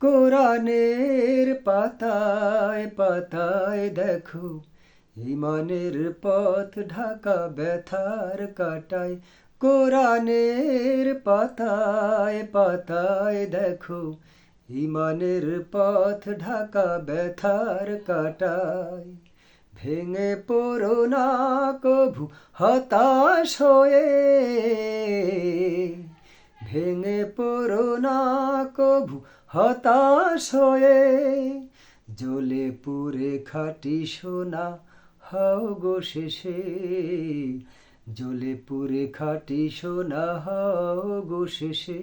কোরআনের পাতায় পাতায় দেখো, ইমানের পথ ঢাকা ব্যথার কাটায়। কোরআনের পাতায় পাতায় দেখো, ইমানের পথ ঢাকা ব্যথার কাটায়। ভেঙে পড়ো না কভু, হতাশ হয়ে। ভেঙে পড়ো না কভু হতাশ হয়ে জ্বলে পুরে খাটি সোনা, হও গো শেষে। জ্বলে পুরে খাটি সোনা, হও গো শেষে।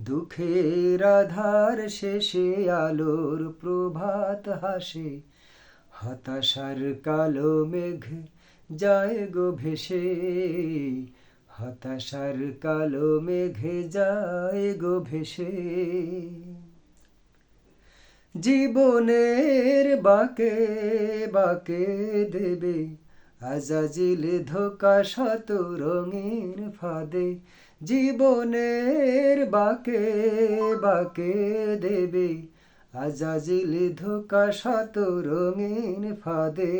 দুঃখের আধার শেষে আলোর প্রভাত হাসে, হতাশার কালো মেঘ যায় গো ভেসে। হতাশার কালো মেঘে যায় গো ভেসে। জীবনের বাকে বাকে দেবে আজাজিল ধোকা শত রঙিন ফাঁদে। জীবনের বাকে বাকে দেবে আজাজিল ধোকা শত রঙিন ফাঁদে।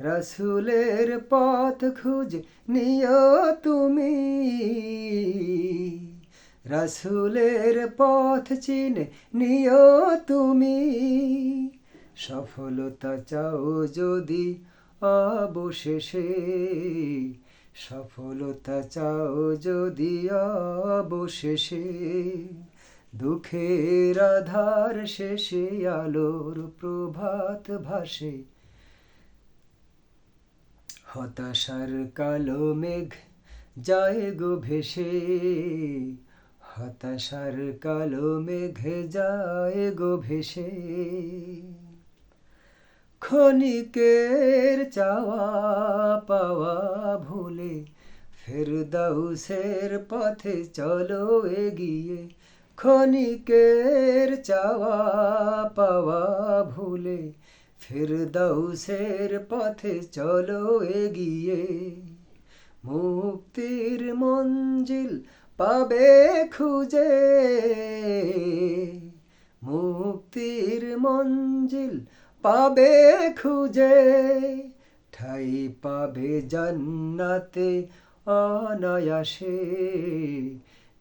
রসুলের পথ খুঁজ নিও তুমি। রসুলের পথ চিনে নিও তুমি। সফলতা চাও যদি অবশেষে, সফলতা চাও যদি অবশেষে। দুঃখের আধার শেষে আলোর প্রভাত ভাসে হতাশার কালো মেঘ যায় গো ভেসে। হতাশার কালো মেঘ যায় গো ভেসে। ক্ষণিকের চাওয়া পাওয়া ভুলে ফেরদাউসের পথে চলো এগিয়ে। ক্ষণিকের চাওয়া পাওয়া ভুলে ফেরদাউসের পথে চলো এগিয়ে। মুক্তির মঞ্জিল পাবে খুঁজে। মুক্তির মঞ্জিল পাবে খুঁজে। ঠাই পাবে জান্নাতে অনায়াসে।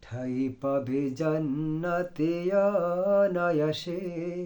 ঠাই পাবে জান্নাতে অনায়াসে।